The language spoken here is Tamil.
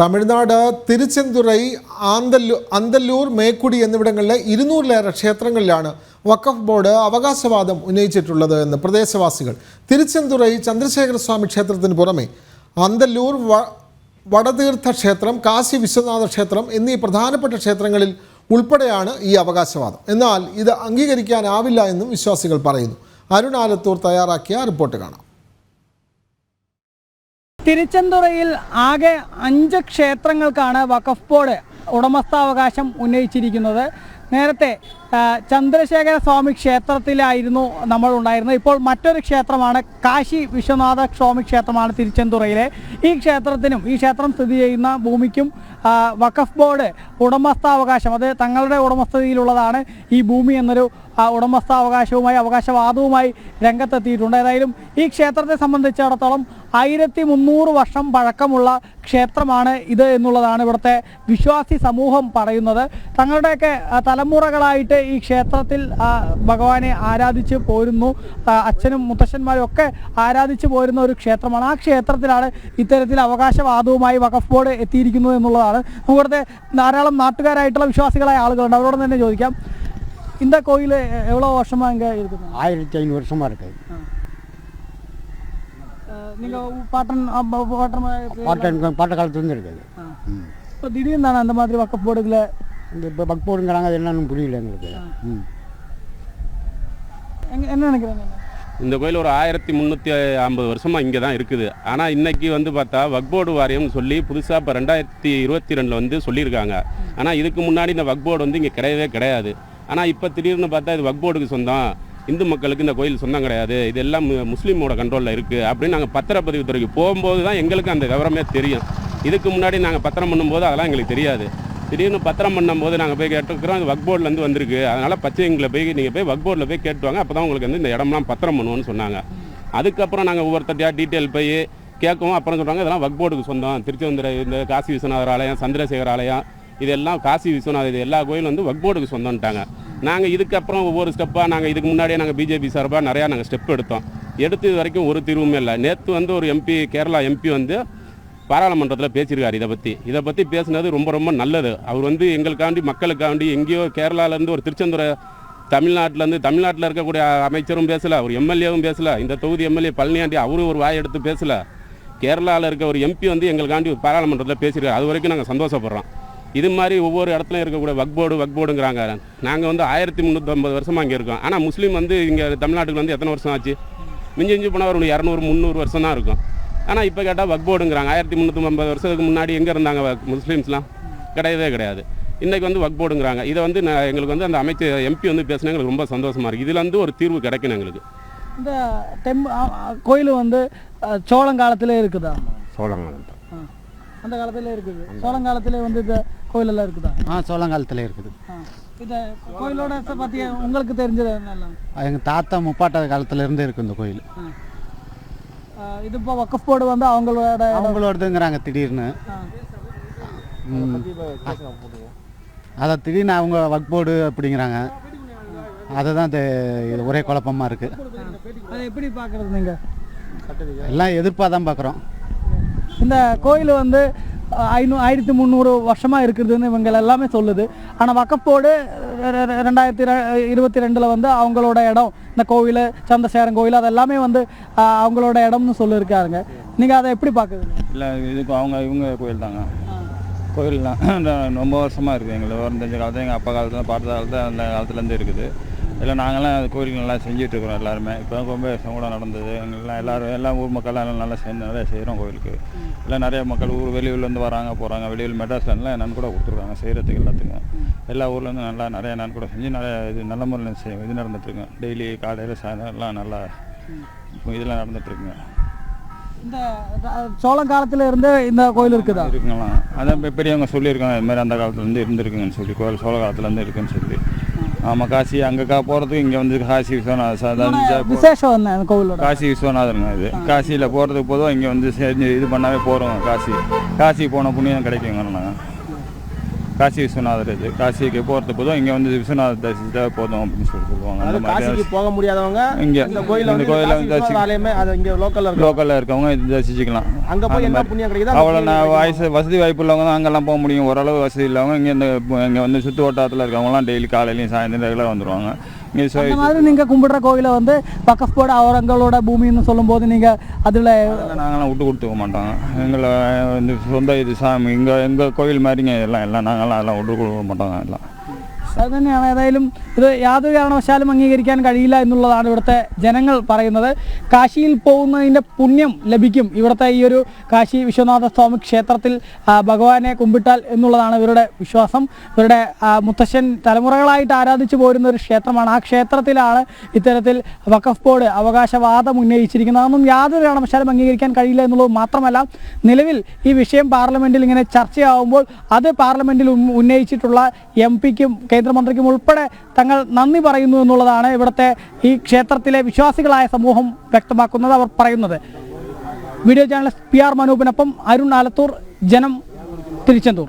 തമിഴ്നാട് തിരുച്ചെന്തുറൈ ആന്തല്ലൂർ അന്തല്ലൂർ മേക്കുടി എന്നിവിടങ്ങളിലെ ഇരുന്നൂറിലേറെ ക്ഷേത്രങ്ങളിലാണ് വഖഫ് ബോർഡ് അവകാശവാദം ഉന്നയിച്ചിട്ടുള്ളത് എന്ന് പ്രദേശവാസികൾ. തിരുച്ചെന്തുറൈ ചന്ദ്രശേഖര സ്വാമി ക്ഷേത്രത്തിന് പുറമെ അന്തല്ലൂർ വടതീർത്ഥ ക്ഷേത്രം കാശി വിശ്വനാഥ ക്ഷേത്രം എന്നീ പ്രധാനപ്പെട്ട ക്ഷേത്രങ്ങളിൽ ഉൾപ്പെടെയാണ് ഈ അവകാശവാദം. എന്നാൽ ഇത് അംഗീകരിക്കാനാവില്ല എന്നും വിശ്വാസികൾ പറയുന്നു. അരുണാലത്തൂർ തയ്യാറാക്കിയ റിപ്പോർട്ട് കാണാം. തിരുച്ചെന്തുറയിൽ ആകെ അഞ്ച് ക്ഷേത്രങ്ങൾക്കാണ് വഖഫ് ബോർഡ് ഉടമസ്ഥാവകാശം ഉന്നയിച്ചിരിക്കുന്നത്. നേരത്തെ ചന്ദ്രശേഖര സ്വാമി ക്ഷേത്രത്തിലായിരുന്നു നമ്മൾ ഉണ്ടായിരുന്നത് ഇപ്പോൾ മറ്റൊരു ക്ഷേത്രമാണ് കാശി വിശ്വനാഥ സ്വാമി ക്ഷേത്രമാണ് തിരുച്ചെന്തുറയിലെ. ഈ ക്ഷേത്രത്തിനും ഈ ക്ഷേത്രം സ്ഥിതി ചെയ്യുന്ന ഭൂമിക്കും വഖഫ് ബോർഡ് ഉടമസ്ഥാവകാശം അത് തങ്ങളുടെ ഉടമസ്ഥതയിലുള്ളതാണ് ഈ ഭൂമി എന്നൊരു ഉടമസ്ഥാവകാശവുമായി അവകാശവാദവുമായി രംഗത്തെത്തിയിട്ടുണ്ട്. ഏതായാലും ഈ ക്ഷേത്രത്തെ സംബന്ധിച്ചിടത്തോളം ആയിരത്തി മുന്നൂറ് വർഷം പഴക്കമുള്ള ക്ഷേത്രമാണ് ഇത് എന്നുള്ളതാണ് ഇവിടുത്തെ വിശ്വാസി സമൂഹം പറയുന്നത്. തങ്ങളുടെയൊക്കെ തലമുറകളായിട്ട് ഈ ക്ഷേത്രത്തിൽ ആ, ഭഗവാനെ ആരാധിച്ച് പോരുന്നു ആ, അച്ഛനും മുത്തശ്ശന്മാരും ഒക്കെ ആരാധിച്ച് പോരുന്ന ഒരു ക്ഷേത്രമാണ് ആ ക്ഷേത്രത്തിലാണ് ഇത്തരത്തിൽ അവകാശവാദവുമായി വഖഫ് ബോർഡ് എത്തിയിരിക്കുന്നത് എന്നുള്ളതാണ് നമുക്ക് ഇവിടുത്തെ ധാരാളം നാട്ടുകാരായിട്ടുള്ള വിശ്വാസികളായ ആളുകളുണ്ട് അവരോട് തന്നെ ചോദിക്കാം இந்த கோயில் எவ்வளோ வருஷமா இங்கே இருக்குது ஆயிரத்தி ஐநூறு வருஷமாக இருக்குது நீங்கள் பாட்டன் அப்ப- பாட்டன் பாட்டன் பாட்ட காலத்துலேருந்து இருக்குது ம் இப்போ திடீர்னு தானே அந்த மாதிரி வக்க போடுதில் இந்த இப்போ பக் போடுங்கிறாங்க அது என்னன்னு புரியல எங்களுக்கு. ம். என்ன நினைக்கிறீங்க இந்த கோயில் ஒரு ஆயிரத்தி முந்நூற்றி ஐம்பது வருஷமாக இங்கே தான் இருக்குது. ஆனால் இன்னைக்கு வந்து பார்த்தா வக்போர்டு வாரியம்னு சொல்லி புதுசாக இப்போ ரெண்டாயிரத்தி இருபத்தி ரெண்டில் வந்து சொல்லியிருக்காங்க. ஆனால் இதுக்கு முன்னாடி இந்த வக்போர்டு வந்து இங்கே கிடையவே கிடையாது. ஆனால் இப்போ திடீர்னு பார்த்தா இது வக்போர்டுக்கு சொந்தம். இந்து மக்களுக்கு இந்த கோயில் சொந்தம் கிடையாது. இது எல்லாம் முஸ்லீமோட கண்ட்ரோலில் இருக்குது அப்படின்னு நாங்கள் பத்திரப்பதிவு துறைக்கு போகும்போது தான் எங்களுக்கு அந்த விவரமே தெரியும். இதுக்கு முன்னாடி நாங்கள் பத்திரம் பண்ணும்போது அதெல்லாம் எங்களுக்கு தெரியாது. திடீர்னு பத்திரம் பண்ணும்போது நாங்கள் போய் கேட்டுக்கிறோம் இது வக் போர்ட்லேருந்து வந்திருக்கு. அதனால் பச்சைங்களை போய் நீங்கள் போய் வக் போர்டில் போய் கேட்டுவாங்க. அப்போ தான் உங்களுக்கு வந்து இந்த இடம்லாம் பத்திரம் பண்ணுவோன்னு சொன்னாங்க. அதுக்கப்புறம் நாங்கள் ஒவ்வொருத்தட்டியாக டீட்டெயில் போய் கேட்கவும் அப்புறம் சொல்கிறாங்க இதெல்லாம் வக் போர்டுக்கு சொந்தம். திருச்செந்தூர் இந்த காசி விஸ்வநாதர் ஆலயம் சந்திரசேகர் ஆலயம் இதெல்லாம் காசி விஸ்வநாதர் இது எல்லா கோயிலும் வந்து வக் போர்டுக்கு சொந்தம்ட்டாங்க. நாங்கள் இதுக்கப்புறம் ஒவ்வொரு ஸ்டெப்பாக நாங்கள் இதுக்கு முன்னாடியே நாங்கள் பிஜேபி சார்பாக நிறையா நாங்கள் ஸ்டெப் எடுத்தோம். எடுத்து இது வரைக்கும் ஒரு தீர்வுமே இல்லை. நேற்று வந்து ஒரு எம்பி கேரளா எம்பி வந்து பாராளுமன்றத்தில் பேசியிருக்காரு இதை பற்றி இதை பற்றி பேசுனது ரொம்ப ரொம்ப நல்லது. அவர் வந்து எங்களுக்காண்டி மக்களுக்காண்டி எங்கேயோ கேரளாலேருந்து ஒரு திருச்செந்தூரை தமிழ்நாட்டிலேருந்து தமிழ்நாட்டில் இருக்கக்கூடிய அமைச்சரும் பேசலை ஒரு எம்எல்ஏவும் பேசல. இந்த தொகுதி எம்எல்ஏ பழனியாண்டி அவரும் ஒரு வாய் எடுத்து பேசலை. கேரளாவில் இருக்க ஒரு எம்பி வந்து எங்களுக்காண்டி ஒரு பாராளுமன்றத்தில் பேசியிருக்காரு. அது வரைக்கும் நாங்கள் சந்தோஷப்படுறோம். இது மாதிரி ஒவ்வொரு இடத்துலையும் இருக்கக்கூடிய வக்போர்டு வக்போர்டுங்கிறாங்க நாங்கள் வந்து ஆயிரத்தி முந்நூற்றம்பது வருஷமாக இங்கே இருக்கோம். ஆனால் முஸ்லீம் வந்து இங்கே தமிழ்நாட்டுக்கு வந்து எத்தனை வருஷம் ஆச்சு? மிஞ்சி மிஞ்சி போனால் ஒரு இரநூறு முந்நூறு வருஷம் தான் இருக்கும். ஆனால் இப்போ கேட்டால் வக்போர்டுங்கிறாங்க ஆயிரத்தி முந்நூற்றி ஐம்பது வருஷத்துக்கு முன்னாடி எங்கே இருந்தாங்க முஸ்லீம்ஸ்லாம்? கிடையவே கிடையாது. இன்றைக்கி வந்து வக்போர்டுங்கிறாங்க இதை வந்து நான் எங்களுக்கு வந்து அந்த அமைச்சர் எம்பி வந்து பேசினா எங்களுக்கு ரொம்ப சந்தோஷமாக இருக்குது இதில் வந்து ஒரு தீர்வு கிடைக்கணும் எங்களுக்கு. இந்த டெம் கோயில் வந்து சோழங்காலத்திலே இருக்குதா? சோழங்காலம். அந்த காலத்திலே இருக்குது. சோழங்காலத்திலே வந்து இந்த கோயிலெல்லாம் இருக்குதா? ஆ சோழங்காலத்தில் இருக்குது. இந்த கோயிலோட பற்றி உங்களுக்கு தெரிஞ்சது எங்கள் தாத்தா முப்பாட்ட காலத்துலேருந்து இருக்குது இந்த கோயில். இது இப்போ வக்கஃப் போர்டு வந்து அவங்களோட. அவங்களோடதுங்கிறாங்க திடீர்னு. அதை திடீர்னு அவங்க வக் போர்டு அப்படிங்கிறாங்க. அதுதான் இது இது ஒரே குழப்பமாக இருக்குது அதை எப்படி பார்க்குறது நீங்கள் எல்லாம் எதிர்ப்பாக தான் பார்க்குறோம் இந்த கோயில் வந்து ஐநூ ஆயிரத்தி முந்நூறு வருஷமாக இருக்குதுன்னு இவங்க எல்லாமே சொல்லுது. ஆனால் வக்கப்போடு ரெண்டாயிரத்தி இருபத்தி ரெண்டில் வந்து அவங்களோட இடம் இந்த கோவில் சந்திரசேகரன் கோயில் அது எல்லாமே வந்து அவங்களோட இடம்னு சொல்லியிருக்காருங்க. நீங்கள் அதை எப்படி பார்க்குறீங்க? இல்லை இதுக்கு அவங்க இவங்க கோயில் தாங்க. கோயில்லாம் ரொம்ப வருஷமாக இருக்குது எங்களுக்கு ஒரு தெரிஞ்ச காலத்தில் எங்கள் அப்பா காலத்தில் பாட்டு காலத்தில் அந்த காலத்துலேருந்து இருக்குது. இல்லை நாங்களாம் அது கோயிலுக்கு நல்லா செஞ்சுட்டு இருக்கிறோம் எல்லாருமே. இப்போ கும்பாபிஷேகம் கூட நடந்தது. எங்கெல்லாம் எல்லாரும் எல்லா ஊர் மக்கள் எல்லாம் நல்லா சேர்ந்து நிறைய செய்கிறோம் கோயிலுக்கு. இல்லை நிறைய மக்கள் ஊர் வெளியூர்லேருந்து வராங்க போகிறாங்க. வெளியூர் மெட்ராஸ்லாம் என்னன்னு கூட கொடுத்துருக்காங்க செய்கிறதுக்கு எல்லாத்துக்கும். எல்லா ஊர்லேருந்து நல்லா நிறைய என்னன்னு கூட செஞ்சு நிறைய இது நல்ல முறையில் செய் இது நடந்துட்டுருங்க டெய்லி காலையில் சாயந்தரம் எல்லாம் நல்லா இதெல்லாம் நடந்துட்டுருக்குங்க. இந்த அஹ், சோழங்காலத்துல இருந்து இந்த கோயில் இருக்குதா? இருக்குங்களாம். அதான் இப்போ பெரியவங்க சொல்லியிருக்காங்க இது மாதிரி அந்த காலத்துலேருந்து இருந்திருக்குங்கன்னு சொல்லி கோயில் சோழ காலத்துலேருந்து இருக்குன்னு சொல்லி. ஆமாம் காசி அங்கே கா போகிறதுக்கு இங்கே வந்து காசி அந்த கோவிலோட? காசி விஸ்வநாதருங்க இது. காசியில் போகிறதுக்கு போதும் இங்கே வந்து செஞ்சு இது பண்ணாவே போகிறோம் காசி. காசி போன புண்ணியம் கிடைக்குங்க நாங்கள் காசி விஸ்வநாதர் இது. காசிக்கு போகிறது போதும் இங்கே வந்து விஸ்வநாதர் தரிசித்தா போதும் அப்படின்னு சொல்லி சொல்லுவாங்க. அந்த மாதிரி போக முடியாதவங்க இங்க இந்த கோயில இந்த வந்து கோயில்ல காசி வந்து இங்க லோக்கல்ல லோக்கலில் இருக்கவங்க இது தரிசிக்கலாம் அங்க போய் என்ன. புண்ணியம் கிடைக்குதோ அவ்வளோ நான். வயசு வசதி வாய்ப்பு உள்ளவங்க தான் அங்கெல்லாம் போக முடியும். ஓரளவு வசதி இல்லாமல் இங்கே இந்த இங்கே வந்து சுற்று வட்டாரத்தில் இருக்கவங்கலாம் டெய்லி காலையிலையும் சாயந்தரம் ரெகுலராக வந்துருவாங்க. இங்கே அந்த மாதிரி நீங்கள் கும்பிடுற கோயிலை வந்து பக்கஸ்போட அவரங்களோட பூமின்னு சொல்லும்போது நீங்கள் அதில் நாங்களாம் விட்டு கொடுத்துக்க மாட்டோம். எங்களை வந்து சொந்த இது சாமி எங்கள் எங்கள் கோயில் மாதிரிங்க எல்லாம் எல்லாம் நாங்களாம் அதெல்லாம் விட்டு கொடுக்க மாட்டோம் எல்லாம் അത് തന്നെയാണ് ഏതായാലും ഇത് യാതൊരു കാരണവശാലും അംഗീകരിക്കാൻ കഴിയില്ല എന്നുള്ളതാണ് ഇവിടുത്തെ ജനങ്ങൾ പറയുന്നത്. കാശിയിൽ പോകുന്നതിന്റെ പുണ്യം ലഭിക്കും ഇവിടുത്തെ ഈ ഒരു കാശി വിശ്വനാഥ സ്വാമി ക്ഷേത്രത്തിൽ ഭഗവാനെ കുമ്പിട്ടാൽ എന്നുള്ളതാണ് ഇവരുടെ വിശ്വാസം. ഇവരുടെ മുത്തശ്ശൻ തലമുറകളായിട്ട് ആരാധിച്ചു പോരുന്ന ഒരു ക്ഷേത്രമാണ്. ആ ക്ഷേത്രത്തിലാണ് ഇത്തരത്തിൽ വഖഫ് ബോർഡ് അവകാശവാദം ഉന്നയിച്ചിരിക്കുന്നത്. അതൊന്നും യാതൊരു കാരണവശാലും അംഗീകരിക്കാൻ കഴിയില്ല എന്നുള്ളത് മാത്രമല്ല നിലവിൽ ഈ വിഷയം പാർലമെന്റിൽ ഇങ്ങനെ ചർച്ചയാവുമ്പോൾ അത് പാർലമെന്റിൽ ഉന്നയിച്ചിട്ടുള്ള എം പിക്കും കേന്ദ്രമന്ത്രിക്കും ഉൾപ്പെടെ തങ്ങൾ നന്ദി പറയുന്നു എന്നുള്ളതാണ് ഇവിടുത്തെ ഈ ക്ഷേത്രത്തിലെ വിശ്വാസികളായ സമൂഹം വ്യക്തമാക്കുന്നത് അവർ പറയുന്നത്. വീഡിയോ ജേർണലിസ്റ്റ് പി ആർ മനൂപിനൊപ്പം അരുൺ ആലത്തൂർ ജനം തിരുച്ചെന്തൂർ.